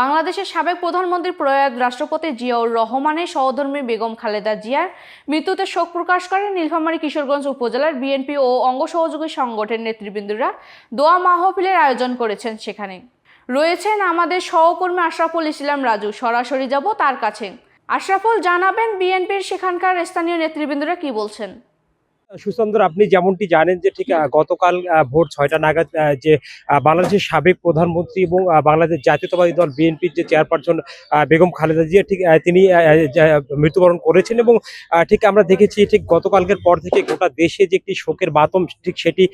বাংলাদেশের সাবেক প্রধানমন্ত্রী প্রয়াত রাষ্ট্রপতি জিয়াউর রহমানের সহধর্মী বেগম খালেদা জিয়ার মৃত্যুতে শোক প্রকাশ করেন নীলফামারী কিশোরগঞ্জ উপজেলার বিএনপি ও অঙ্গ সহযোগী সংগঠনের নেতৃবৃন্দরা দোয়া মাহফিলের আয়োজন করেছেন সেখানে। রয়েছেন আমাদের সহকর্মী আশরাফুল ইসলাম রাজু, সরাসরি যাব তার কাছে। আশরাফুল জানাবেন বিএনপির সেখানকার স্থানীয় নেতৃবৃন্দরা কি বলছেন। সুচন্দর, আপনি যেমনটি জানেন যে ঠিক গতকাল ভোর ছয়টা নাগাদ যে বাংলাদেশের সাবেক প্রধানমন্ত্রী এবং বাংলাদেশ জাতীয়তাবাদী দল বিএনপির যে চেয়ারপারসন বেগম খালেদা জিয়া, ঠিক তিনি মৃত্যুবরণ করেছেন এবং ঠিক আমরা দেখেছি ঠিক গতকালকের পর থেকে গোটা দেশে যে একটি শোকের বাতম ঠিক সেটি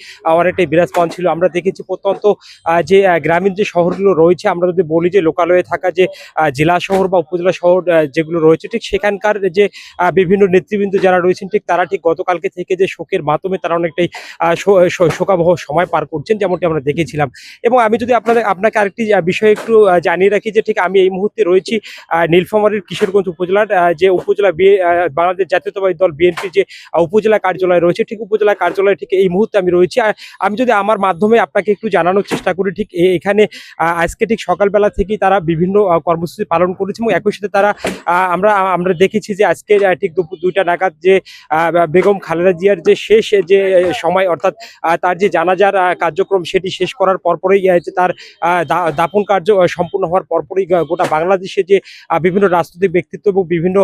অনেকটাই বিরাজমান ছিল। আমরা দেখেছি প্রত্যন্ত যে গ্রামীণ যে শহরগুলো রয়েছে, আমরা যদি বলি যে লোকালয়ে থাকা যে জেলা শহর বা উপজেলা শহর যেগুলো রয়েছে, ঠিক সেখানকার যে বিভিন্ন নেতৃবৃন্দ যারা রয়েছেন, ঠিক তারা ঠিক গতকালকে থেকে যে শোকের মাধ্যমে তারা অনেকটাই শোকাবহ সময় পার করছেন, যেমনটি আমরা দেখেছিলাম। এবং আমি যদি আপনাদের, আপনাকে আরেকটি বিষয় একটু জানিয়ে রাখি যে ঠিক আমি এই মুহূর্তে রয়েছি নীলফামারীর কিশোরগঞ্জ উপজেলার যে উপজেলা বাংলাদেশ জাতীয়তাবাদী দল বিএনপি যে উপজেলা কার্যালয় রয়েছে, ঠিক উপজেলা কার্যালয়ে ঠিক এই মুহূর্তে আমি রয়েছি। আমি যদি আমার মাধ্যমে আপনাকে একটু জানানোর চেষ্টা করি, ঠিক এখানে আজকে ঠিক সকালবেলা থেকেই তারা বিভিন্ন কর্মসূচি পালন করেছে এবং একই সাথে তারা আমরা আমরা দেখেছি যে আজকে ঠিক দুপুর দুইটা নাগাদ যে বেগম খালেদা জিয়ার যে শেষ যে সময় অর্থাৎ তার যে জানাজার কার্যক্রম সেটি শেষ করার পরপরই তার দাপন কার্য সম্পূর্ণ হওয়ার পরপরই গোটা বাংলাদেশে যে বিভিন্ন রাজনৈতিক ব্যক্তিত্ব এবং বিভিন্ন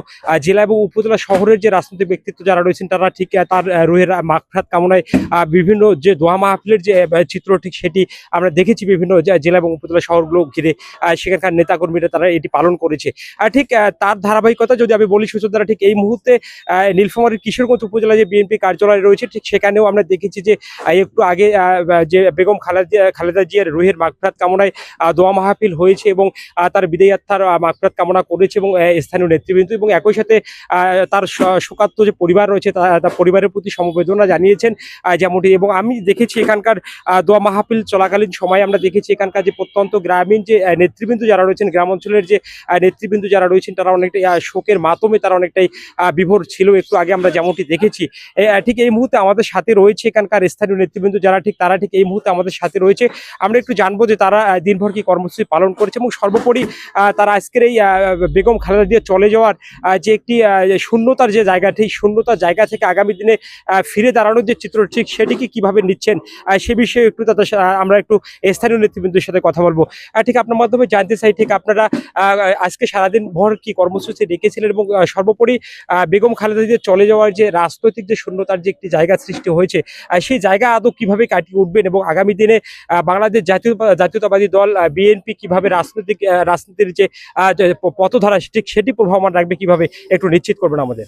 জেলা এবং উপজেলা শহরের যে রাজনৈতিক ব্যক্তিত্ব যারা রয়েছেন, তারা ঠিক তার রুহের মাগফিরাত কামনায় বিভিন্ন যে দোয়া মাহফিলের যে চিত্র, ঠিক সেটি আমরা দেখেছি বিভিন্ন জেলা এবং উপজেলা শহরগুলো ঘিরে সেখানকার নেতাকর্মীরা তারা এটি পালন করেছে। ঠিক তার ধারাবাহিকতা যদি আমি বলি সুযোগ দ্বারা ঠিক এই মুহূর্তে নীলফামারীর কিশোরগঞ্জ উপজেলা যে বিএনপি কার্যালয় রয়েছে ঠিক সেখানেও আমরা দেখেছি যে একটু আগে যে বেগম খালেদা খালেদা জিয়ার রুহের মাগফিরাত কামনায় দোয়া মাহফিল হয়েছে এবং তার বিদায় আত্মার আহ, কামনা করেছে এবং স্থানীয় নেতৃবৃন্দ এবং একই সাথে তার শোকাত্ম যে পরিবার রয়েছে তার পরিবারের প্রতি সমবেদনা জানিয়েছেন যেমনটি এবং আমি দেখেছি এখানকার দোয়া মাহফিল চলাকালীন সময় আমরা দেখেছি এখানকার যে প্রত্যন্ত গ্রামীণ যে নেতৃবৃন্দ যারা রয়েছেন গ্রাম অঞ্চলের যে নেতৃবৃন্দ যারা রয়েছেন তারা অনেকটাই শোকের মাধ্যমে তারা অনেকটাই বিভোর ছিল একটু আগে আমরা যেমনটি দেখেছি। ঠিক এই মুহূর্তে আমাদের সাথে রয়েছে এখানকার স্থানীয় নেতৃবৃন্দ যারা ঠিক তারা ঠিক এই মুহূর্তে আমাদের সাথে রয়েছে। আমরা একটু জানব যে তারা দিনভর কি কর্মসূচি পালন করেছে এবং সর্বোপরি তারা আজকের এই বেগম খালেদা দিয়ে চলে যাওয়ার যে একটি শূন্যতার যে জায়গা ঠিক শূন্যতার জায়গা থেকে আগামী দিনে ফিরে দাঁড়ানোর যে চিত্র, ঠিক সেটিকে কীভাবে নিচ্ছেন? সে বিষয়ে একটু তাদের আমরা একটু স্থানীয় নেতৃবৃন্দের সাথে কথা বলব। ঠিক আপনার মাধ্যমে জানতে চাই, ঠিক আপনারা আজকে সারাদিন ভর কি কর্মসূচি রেখেছিলেন এবং সর্বোপরি বেগম খালেদা দিয়ে চলে যাওয়ার যে রাজনৈতিক যে শূন্যতার যে একটি জায়গা সৃষ্টি হয়েছে সেই জায়গা আদৌ কীভাবে কাটিয়ে উঠবেন এবং আগামী দিনে বাংলাদেশ জাতীয় জাতীয়তাবাদী দল বিএনপি কীভাবে রাজনৈতিক রাজনীতির যে পথধারা ঠিক সেটি প্রভাবমান রাখবে কীভাবে একটু নিশ্চিত করবেন আমাদের।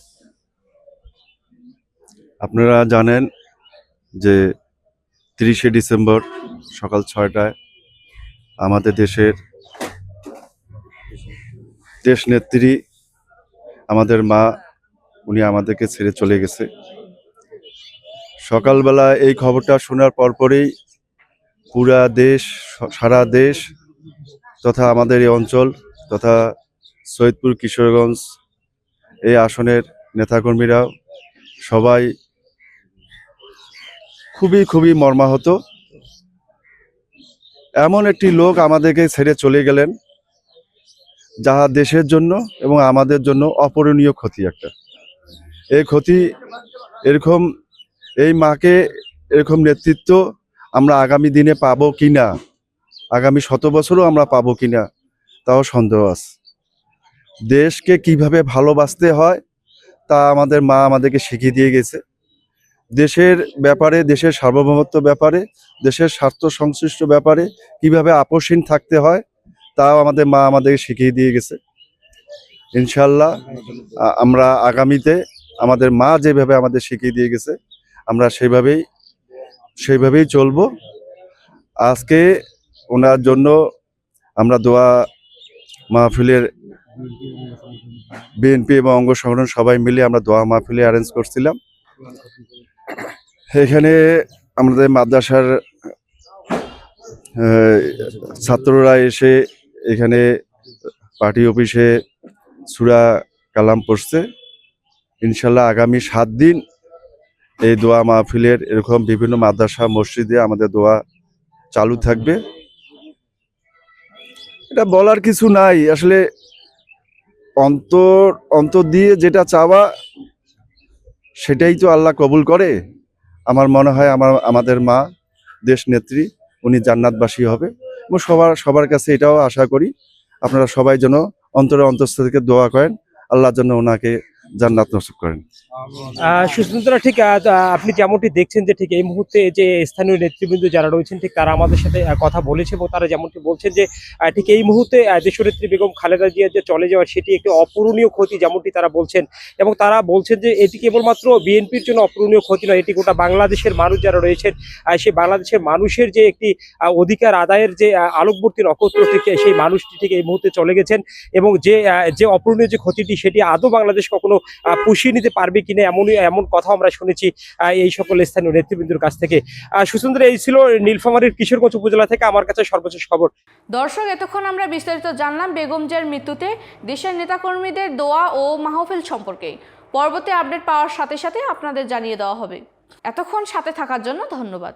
আপনারা জানেন যে তিরিশে ডিসেম্বর সকাল ছয়টায় আমাদের দেশের দেশ নেত্রী, আমাদের মা, উনি আমাদেরকে ছেড়ে চলে গেছে। সকালবেলা এই খবরটা শোনার পরপরই পুরা দেশ, সারা দেশ তথা আমাদের এই অঞ্চল তথা সৈয়দপুর, কিশোরগঞ্জ এই আসনের নেতাকর্মীরা সবাই খুবই খুবই মর্মাহত। এমন একটি লোক আমাদেরকে ছেড়ে চলে গেলেন, যাহা দেশের জন্য এবং আমাদের জন্য অপরণীয় ক্ষতি একটা। এই ক্ষতি এরকম এই মাকে এরকম নেতৃত্ব আমরা আগামী দিনে পাবো কিনা? আগামী শত বছরও আমরা পাবো কিনা? তাও সন্দেহ আছে। দেশকে কীভাবে ভালোবাসতে হয়, তা আমাদের মা আমাদেরকে শিখিয়ে দিয়ে গেছে। দেশের ব্যাপারে, দেশের সার্বভৌমত্ব ব্যাপারে, দেশের স্বার্থ সংশ্লিষ্ট ব্যাপারে কীভাবে আপোষহীন থাকতে হয়, তাও আমাদের মা আমাদের শিখিয়ে দিয়ে গেছে। ইনশাল্লাহ আমরা আগামীতে আমাদের মা যেভাবে আমাদের শিখিয়ে দিয়ে গেছে আমরা সেইভাবেই সেইভাবেই চলবো। আজকে ওনার জন্য আমরা দোয়া মাহফিলের বিএনপি এবং অঙ্গ সংগঠন সবাই মিলে আমরা দোয়া মাহফিলে অ্যারেঞ্জ করছিলাম। এখানে আমাদের মাদ্রাসার ছাত্ররা এসে এখানে পার্টি অফিসে সুরা কালাম পড়ছে। ইনশাল্লাহ আগামী সাত দিন এই দোয়া মাহফিলের এরকম বিভিন্ন মাদ্রাসা, মসজিদে আমাদের দোয়া চালু থাকবে। এটা বলার কিছু নাই। আসলে অন্তর অন্তর দিয়ে যেটা চাওয়া, সেটাই তো আল্লাহ কবুল করে। আমার মনে হয় আমার, আমাদের মা, দেশ নেত্রী, উনি জান্নাতবাসী হবে। এবং সবার সবার কাছে এটাও আশা করি, আপনারা সবাই যেন অন্তরে অন্তঃস্থ থেকে দোয়া করেন। আল্লাহর জন্য ওনাকে জান্নাত নসিব করেন। সুস্মিতা, ঠিক আপনি যেমনটি দেখছেন যে ঠিক এই মুহূর্তে যে স্থানীয় নেতৃবৃন্দ যারা রয়েছেন, ঠিক তারা আমাদের সাথে কথা বলেছে এবং তারা যেমনটি বলছেন যে ঠিক এই মুহূর্তে দেশনেত্রী বেগম খালেদা জিয়া যে চলে যাওয়া সেটি একটি অপূরণীয় ক্ষতি যেমনটি তারা বলছেন। এবং তারা বলছেন যে এটি কেবলমাত্র বিএনপির জন্য অপূরণীয় ক্ষতি নয়, এটি গোটা বাংলাদেশের মানুষ যারা রয়েছেন সেই বাংলাদেশের মানুষের যে একটি অধিকার আদায়ের যে আলোকবর্তী নক্ষত্র থেকে সেই মানুষটি ঠিক এই মুহূর্তে চলে গেছেন এবং যে যে অপূরণীয় যে ক্ষতিটি সেটি আদৌ বাংলাদেশ কখনো পুষিয়ে নিতে পারবে কিনা এমনই, এমন কথা আমরা শুনেছি এই সকল স্থানীয় নেতৃবৃন্দর কাছ থেকে। সুসুন্দর, এই ছিল নীলফামারীর কিশোরগঞ্জ উপজেলা থেকে আমার কাছে সর্বশেষ খবর। দর্শক, এতক্ষণ আমরা বিস্তারিত জানলাম বেগম জিয়ার মৃত্যুতে, দেশের নেতাকর্মীদের দোয়া ও মাহফিল সম্পর্কে। পরবর্তী আপডেট পাওয়ার সাথে সাথে আপনাদের জানিয়ে দেওয়া হবে। এতক্ষণ সাথে থাকার জন্য ধন্যবাদ।